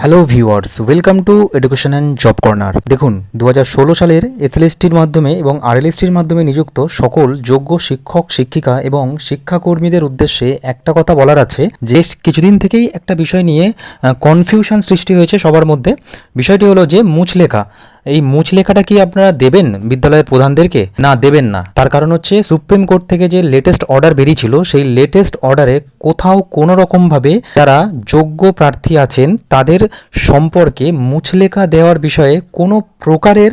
Hello viewers welcome to education and job corner দেখুন দু হাজার ষোলো সালের এসএলএসটির মাধ্যমে এবং আরএলএসটির মাধ্যমে নিযুক্ত সকল যোগ্য শিক্ষক, শিক্ষিকা এবং শিক্ষাকর্মীদের উদ্দেশ্যে একটা কথা বলার আছে। যে কিছুদিন থেকেই একটা বিষয় নিয়ে কনফিউশন সৃষ্টি হয়েছে সবার মধ্যে। বিষয়টি হলো যে, মুচলেখা। এই মুচলেখাটা কি আপনারা দেবেন বিদ্যালয়ের প্রধানদেরকে? না, দেবেন না। তার কারণ হচ্ছে সুপ্রিম কোর্ট থেকে যে লেটেস্ট অর্ডার বেরিয়েছিল, সেই লেটেস্ট অর্ডারে কোথাও কোনো রকমভাবে যারা যোগ্য প্রার্থী আছেন, তাদের সম্পর্কে মুচলেখা দেওয়ার বিষয়ে কোনো প্রকারের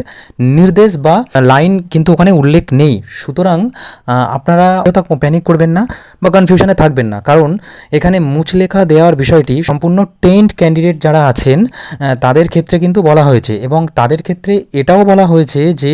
নির্দেশ বা লাইন কিন্তু ওখানে উল্লেখ নেই। সুতরাং আপনারা প্যানিক করবেন না বা কনফিউশনে থাকবেন না। কারণ এখানে মুচলেখা দেওয়ার বিষয়টি সম্পূর্ণ টেন্ট ক্যান্ডিডেট যারা আছেন তাদের ক্ষেত্রে কিন্তু বলা হয়েছে এবং তাদের ক্ষেত্রে এটাও বলা হয়েছে যে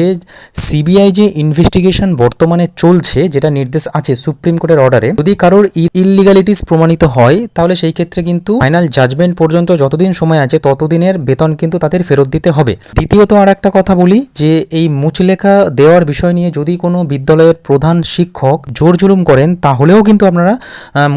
সিবিআই যে ইনভেস্টিগেশন বর্তমানে চলছে, যেটা নির্দেশ আছে সুপ্রিম কোর্টের অর্ডারে যদি কারোর ইলিগালিটিস প্রমাণিত হয়, তাহলে সেই ক্ষেত্রে কিন্তু ফাইনাল জাজমেন্ট পর্যন্ত যতদিন সময় আছে, ততদিনের বেতন কিন্তু তাদের ফেরত দিতে হবে। দ্বিতীয়ত আর একটা কথা বলি, যে এই মুচলেখা দেওয়ার বিষয় নিয়ে যদি কোনো বিদ্যালয়ের প্রধান শিক্ষক জোর জুলুম করেন, তাহলেও কিন্তু আপনারা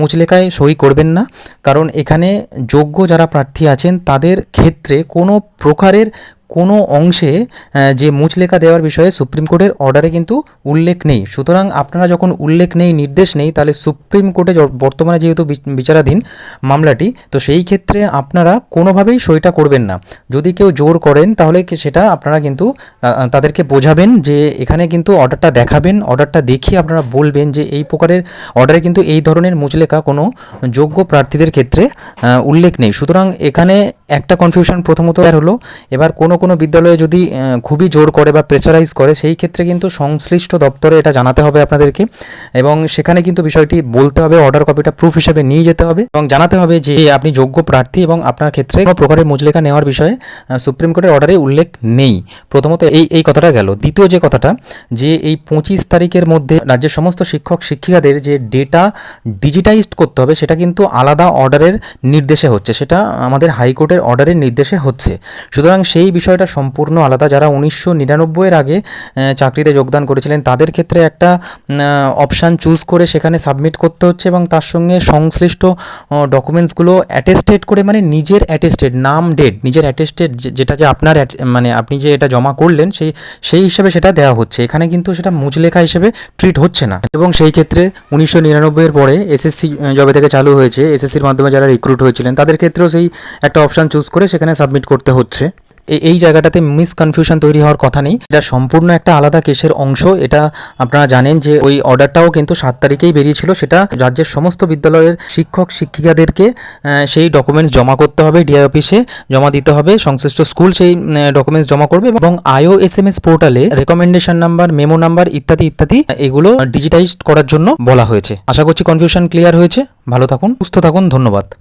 মুচলেখায় সই করবেন না। কারণ এখানে যোগ্য যারা প্রার্থী আছেন, তাদের ক্ষেত্রে কোনো প্রকারের কোনো অংশে যে মুচলেখা দেওয়ার বিষয়ে সুপ্রিম কোর্টের অর্ডারে কিন্তু উল্লেখ নেই। সুতরাং আপনারা যখন উল্লেখ নেই, নির্দেশ নেই, তাহলে সুপ্রিম কোর্টে বর্তমানে যেহেতু বিচ- বিচারাধীন মামলাটি, তো সেই ক্ষেত্রে আপনারা কোনোভাবেই সইটা করবেন না। যদি কেউ জোর করেন, তাহলে সেটা আপনারা কিন্তু তাদেরকে বোঝাবেন যে এখানে কিন্তু অর্ডারটা দেখাবেন, অর্ডারটা দেখিয়ে আপনারা বলবেন যে এই প্রকারের অর্ডারে কিন্তু এই ধরনের মুচলেখা কোনো যোগ্য প্রার্থীদের ক্ষেত্রে উল্লেখ নেই। সুতরাং এখানে একটা কনফিউশন প্রথমত হলো, এবার কোনো কোনো বিদ্যালয়ে যদি খুবই জোর করে বা প্রেসারাইজ করে, সেই ক্ষেত্রে কিন্তু সংশ্লিষ্ট দপ্তরে এটা জানাতে হবে আপনাদেরকে এবং সেখানে কিন্তু বিষয়টি বলতে হবে অর্ডার কপিটা প্রুফ হিসেবে নিয়ে যেতে হবে এবং জানাতে হবে যে আপনি যোগ্য প্রার্থী এবং আপনার ক্ষেত্রে কোনো প্রকারের মুচলেখা নেওয়ার বিষয়ে সুপ্রিম কোর্টের অর্ডারে উল্লেখ নেই। প্রথমত এই এই কথাটা গেল। দ্বিতীয় যে কথাটা, যে এই পঁচিশ তারিখের মধ্যে রাজ্যের সমস্ত শিক্ষক, শিক্ষিকাদের যে ডেটা ডিজিটাইজড করতে হবে, সেটা কিন্তু আলাদা অর্ডারের নির্দেশে হচ্ছে, সেটা আমাদের হাইকোর্টের অর্ডারের নির্দেশে হচ্ছে। সুতরাং সেই বিষয়টা সম্পূর্ণ আলাদা। যারা উনিশশো নিরানব্বইয়ের আগে চাকরিতে যোগদান করেছিলেন, তাদের ক্ষেত্রে একটা অপশান চুজ করে সেখানে সাবমিট করতে হচ্ছে এবং তার সঙ্গে সংশ্লিষ্ট ডকুমেন্টসগুলো অ্যাটেস্টেড করে মানে নিজের অ্যাটেস্টেড নাম ডেট নিজের অ্যাটেস্টেড যেটা যে আপনার মানে আপনি যে এটা জমা করলেন, সেই সেই হিসাবে সেটা দেওয়া হচ্ছে। এখানে কিন্তু সেটা মুচলেখা হিসেবে ট্রিট হচ্ছে না। এবং সেই ক্ষেত্রে উনিশশো নিরানব্বইয়ের পরে এসএসসি যবে থেকে চালু হয়েছে। এসএসসির মাধ্যমে যারা রিক্রুট হয়েছিলেন, তাদের ক্ষেত্রেও সেই একটা অপশান চুজ করে সেখানে সাবমিট করতে হচ্ছে। এই- জায়গাটাতে মিসকনফিউশন তৈরি হওয়ার কথা নেই। এটা সম্পূর্ণ একটা আলাদা কেসের অংশ। এটা আপনারা জানেন যে ওই অর্ডারটাও কিন্তু সাত তারিখেই বেরিয়েছিল। সেটা রাজ্যের সমস্ত বিদ্যালয়ের শিক্ষক, শিক্ষিকাদেরকে সেই ডকুমেন্টস জমা করতে হবে ডিআই অফিসে জমা দিতে হবে। সংশ্লিষ্ট স্কুল সেই ডকুমেন্টস জমা করবে এবং আইও এস এম এস পোর্টালে রেকমেন্ডেশন নাম্বার মেমো নাম্বার ইত্যাদি ইত্যাদি, এগুলো ডিজিটাইজড করার জন্য বলা হয়েছে। আশা করছি কনফিউশন ক্লিয়ার হয়েছে। ভালো থাকুন, সুস্থ থাকুন। ধন্যবাদ।